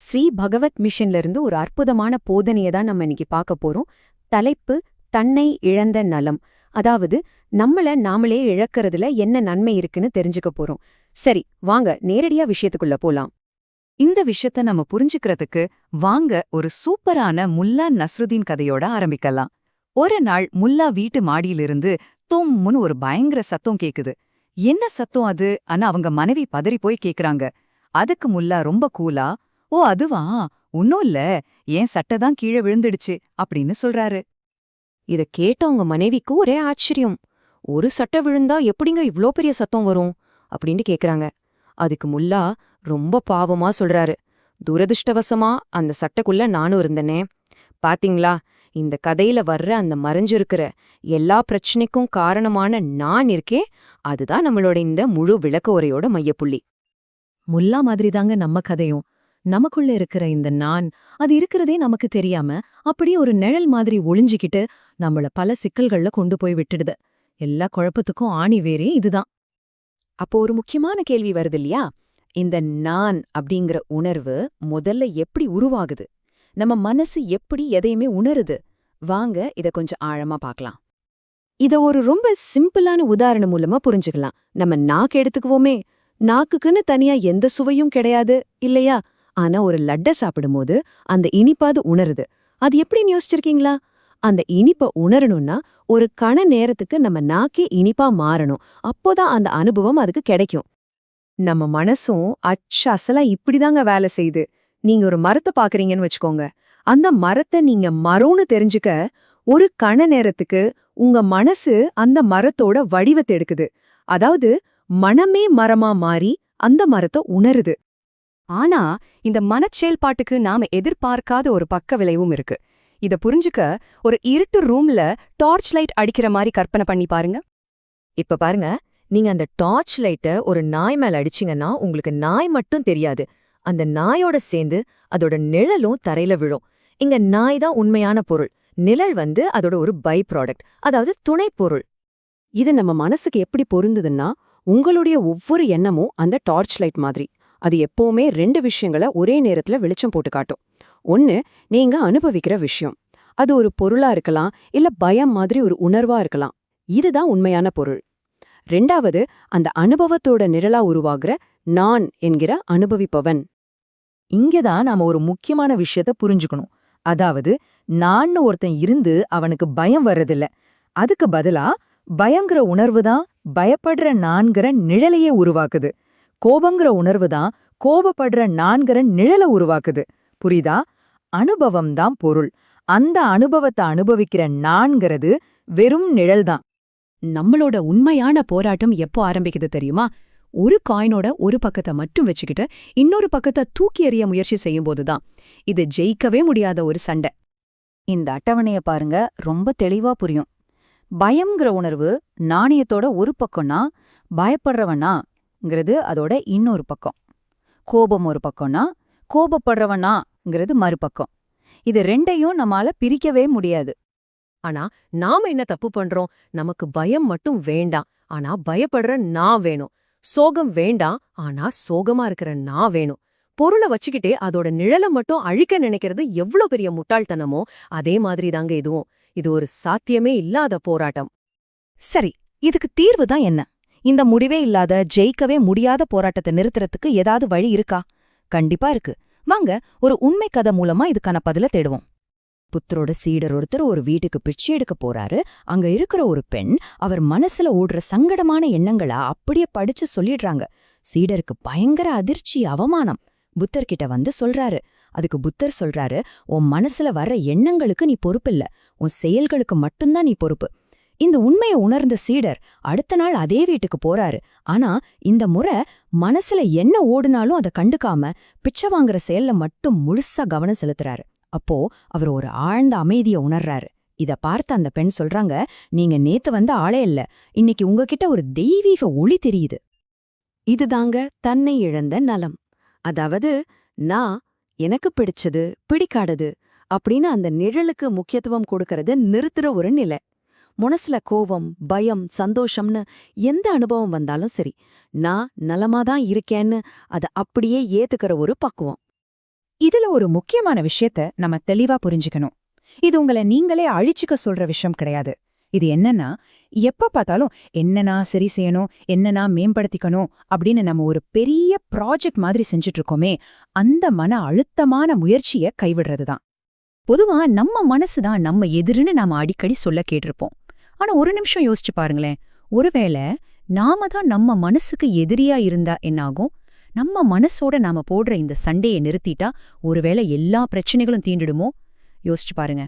ஸ்ரீ பகவத் மிஷன்ல இருந்து ஒரு அற்புதமான போதனையை தான் நம்ம இன்னைக்கு பார்க்க போறோம். தலைப்பு தன்னை இழந்த நலம். அதாவது நம்மள நாமளே இழக்கறதுல என்ன நன்மை இருக்குன்னு தெரிஞ்சுக்க போறோம். சரி வாங்க நேரடியா விஷயத்துக்குள்ள போலாம். இந்த விஷயத்த நம்ம புரிஞ்சுக்கிறதுக்கு வாங்க ஒரு சூப்பரான முல்லா நஸ்ருதீன் கதையோட ஆரம்பிக்கலாம். ஒரு நாள் முல்லா வீட்டு மாடியிலிருந்து தொம்முன்னு ஒரு பயங்கர சத்தம் கேக்குது. என்ன சத்தம் அது? ஆனா அவங்க மனைவி பதறி போய் கேக்குறாங்க. அதுக்கு முல்லா ரொம்ப கூலா ஓ அதுவா? ஒன்னும் இல்ல. ஏன் சட்டை தான் கீழே விழுந்துடுச்சு அப்படின்னு சொல்றாரு. இத கேட்டவங்க மனைவிக்கு ஒரே ஆச்சரியம். ஒரு சட்டை விழுந்தா எப்படிங்க இவ்ளோ பெரிய சத்தம் வரும்? அப்படின்னு கேக்குறாங்க. அதுக்கு முல்லா ரொம்ப பாவமா சொல்றாரு. துரதிருஷ்டவசமா அந்த சட்டைக்குள்ள நானும் இருந்தனே. பாத்தீங்களா? இந்த கதையில வர்ற அந்த மறைஞ்சிருக்கிற எல்லா பிரச்சனைக்கும் காரணமான நான் இருக்கே அதுதான் நம்மளோட இந்த முழு விளக்க உரையோட மையப்புள்ளி. முல்லா மாதிரி தாங்க நம்ம கதையும். நமக்குள்ள இருக்கிற இந்த நான் அது இருக்கிறதே நமக்கு தெரியாம அப்படியே ஒரு நிழல் மாதிரி ஒளிஞ்சிக்கிட்டு நம்மள பல சிக்கல்கள்ல கொண்டு போய் விட்டுடுது. எல்லா குழப்பத்துக்கும் ஆணி வேரே இதுதான். அப்போ ஒரு முக்கியமான கேள்வி வருது இல்லையா இந்த நான் அப்படிங்கிற உணர்வு முதல்ல எப்படி உருவாகுது? நம்ம மனசு எப்படி எதையுமே உணருது? வாங்க இத கொஞ்சம் ஆழமா பார்க்கலாம். இத ஒரு ரொம்ப சிம்பிளான உதாரணம் மூலமா புரிஞ்சுக்கலாம். நம்ம நாக்கு எடுத்துக்குவோமே. நாக்குக்குன்னு தனியா எந்த சுவையும் கிடையாது இல்லையா? ஆனா ஒரு லட்டை சாப்பிடும்போது அந்த இனிப்பாது உணருது. அது எப்படின்னு யோசிச்சிருக்கீங்களா? அந்த இனிப்ப உணரணும்னா ஒரு கண நேரத்துக்கு நம்ம நாக்கே இனிப்பா மாறணும். அப்போதான் அந்த அனுபவம் அதுக்கு கிடைக்கும். நம்ம மனசும் அச்ச அசலா இப்படிதாங்க வேலை செய்யுது நீங்க ஒரு மரத்தை பாக்குறீங்கன்னு வச்சுக்கோங்க. அந்த மரத்தை நீங்க மரம்னு தெரிஞ்சுக்க ஒரு கண நேரத்துக்கு உங்க மனசு அந்த மரத்தோட வடிவத்தை எடுக்குது. அதாவது மனமே மரமா மாறி அந்த மரத்தை உணருது. ஆனா இந்த மனச்செயல்பாட்டுக்கு நாம எதிர்பார்க்காத ஒரு பக்க விளைவும் இருக்கு. இத புரிஞ்சுக்க ஒரு இருட்டு ரூம்ல டார்ச் லைட் அடிக்கிற மாதிரி கற்பனை பண்ணி பாருங்க. இப்ப பாருங்க நீங்க அந்த டார்ச் லைட்ட ஒரு நாய் மேல அடிச்சீங்கன்னா உங்களுக்கு நாய் மட்டும் தெரியாது. அந்த நாயோட சேர்ந்து அதோட நிழலும் தரையில விழும். இங்க நாய் தான் உண்மையான பொருள். நிழல் வந்து அதோட ஒரு பை ப்ராடக்ட் அதாவது துணை பொருள். இது நம்ம மனசுக்கு எப்படி பொருந்துதுன்னா உங்களுடைய ஒவ்வொரு எண்ணமும் அந்த டார்ச் லைட் மாதிரி. அது எப்பவுமே ரெண்டு விஷயங்களை ஒரே நேரத்துல வெளிச்சம் போட்டு காட்டும். ஒன்னு நீங்க அனுபவிக்கிற விஷயம். அது ஒரு பொருளா இருக்கலாம் இல்ல பயம் மாதிரி ஒரு உணர்வா இருக்கலாம். இதுதான் உண்மையான பொருள். ரெண்டாவது அந்த அனுபவத்தோட நிழலா உருவாகிற நான் என்கிற அனுபவிப்பவன். இங்கதான் நாம ஒரு முக்கியமான விஷயத்த புரிஞ்சுக்கணும். அதாவது நான்னு ஒருத்தன் இருந்து அவனுக்கு பயம் வர்றதில்ல. அதுக்கு பதிலா பயங்கிற உணர்வு தான் பயப்படுற நான்கிற நிழலையே உருவாக்குது. கோபங்கிற உணர்வு தான் கோபப்படுற நான்கிற நிழலை உருவாக்குது. புரியுதா? அனுபவம் தான் பொருள். அந்த அனுபவத்தை அனுபவிக்கிற நான்கிறது வெறும் நிழல் தான் நம்மளோட உண்மையான போராட்டம் எப்போ ஆரம்பிக்குது தெரியுமா? ஒரு காயினோட ஒரு பக்கத்தை மட்டும் வச்சுக்கிட்டு இன்னொரு பக்கத்தை தூக்கி எறிய முயற்சி செய்யும்போது தான் இது ஜெயிக்கவே முடியாத ஒரு சண்டை. இந்த அட்டவணைய பாருங்க ரொம்ப தெளிவா புரியும். பயம்ங்கிற உணர்வு நாணயத்தோட ஒரு பக்கம்னா ங்கிறது அதோட இன்னொரு பக்கம். கோபம் ஒரு பக்கம்னா கோபப்படுறவனாங்கிறது மறுபக்கம். இது ரெண்டையும் நம்மால பிரிக்கவே முடியாது. ஆனா நாம என்ன தப்பு பண்றோம்? நமக்கு பயம் மட்டும் வேண்டாம். ஆனா பயப்படுற நான் வேணும். சோகம் வேண்டாம். ஆனா சோகமா இருக்கிற நான் வேணும். பொருளை வச்சுக்கிட்டே அதோட நிழலை மட்டும் அழிக்க நினைக்கிறது எவ்ளோ பெரிய முட்டாள்தனமோ அதே மாதிரி தாங்க இதுவும். இது ஒரு சாத்தியமே இல்லாத போராட்டம். சரி இதுக்கு தீர்வு தான் என்ன? இந்த முடிவே இல்லாத ஜெயிக்கவே முடியாத போராட்டத்தை நிறுத்துறதுக்கு ஏதாவது வழி இருக்கா? கண்டிப்பா இருக்கு. வாங்க ஒரு உண்மை கதை மூலமா இதுக்கான பதில தேடுவோம். புத்தரோட சீடர் ஒருத்தர் ஒரு வீட்டுக்கு பிச்சை எடுக்க போறாரு. அங்க இருக்கிற ஒரு பெண் அவர் மனசுல ஓடுற சங்கடமான எண்ணங்களா அப்படியே படிச்சு சொல்லிடுறாங்க. சீடருக்கு பயங்கர அதிர்ச்சி அவமானம். புத்தர்கிட்ட வந்து சொல்றாரு. அதுக்கு புத்தர் சொல்றாரு உன் மனசுல வர்ற எண்ணங்களுக்கு நீ பொறுப்பில்ல. உன் செயல்களுக்கு மட்டும்தான் நீ பொறுப்பு. இந்த உண்மையை உணர்ந்த சீடர் அடுத்த நாள் அதே வீட்டுக்கு போறாரு. ஆனா இந்த முறை மனசுல என்ன ஓடுனாலும் அதை கண்டுக்காம பிச்சை வாங்குற செயல்ல மட்டும் முழுசா கவனம் செலுத்துறாரு. அப்போ அவர் ஒரு ஆழ்ந்த அமைதிய உணர்றாரு. இத பார்த்த அந்த பெண் சொல்றாங்க நீங்க நேத்து வந்த ஆளே இல்ல. இன்னைக்கு உங்ககிட்ட ஒரு தெய்வீக ஒளி தெரியுது. இதுதாங்க தன்னை இழந்த நலம். அதாவது நான் எனக்கு பிடிச்சது பிடிக்காதது அப்படின்னு அந்த நிழலுக்கு முக்கியத்துவம் கொடுக்கறது நிறுத்துற ஒரு நிலை. மனசுல கோவம் பயம் சந்தோஷம்னு எந்த அனுபவம் வந்தாலும் சரி நான் நலமாதான் இருக்கேன்னு அதை அப்படியே ஏத்துக்கிற ஒரு பக்குவம். இதுல ஒரு முக்கியமான விஷயத்த நம்ம தெளிவா புரிஞ்சுக்கணும். இது உங்களை நீங்களே அழிச்சுக்க சொல்ற விஷயம் கிடையாது. இது என்னன்னா எப்ப பார்த்தாலும் என்னனா சரி செய்யணும் என்னனா மேம்படுத்திக்கணும் அப்படின்னு நம்ம ஒரு பெரிய ப்ராஜெக்ட் மாதிரி செஞ்சுட்டு இருக்கோமே அந்த மன அழுத்தமான முயற்சிய கைவிடுறதுதான். பொதுவா நம்ம மனசுதான் நம்ம எதிர்னு நாம அடிக்கடி சொல்ல கேட்டிருப்போம். ஆனா ஒரு நிமிஷம் யோசிச்சு பாருங்களேன். ஒருவேளை நாம தான் நம்ம மனசுக்கு எதிரியா இருந்தா என்னாகும்? நம்ம மனசோட நாம போடுற இந்த சண்டையை நிறுத்திட்டா ஒருவேளை எல்லா பிரச்சனைகளும் தீண்டிடுமோ? யோசிச்சு பாருங்க.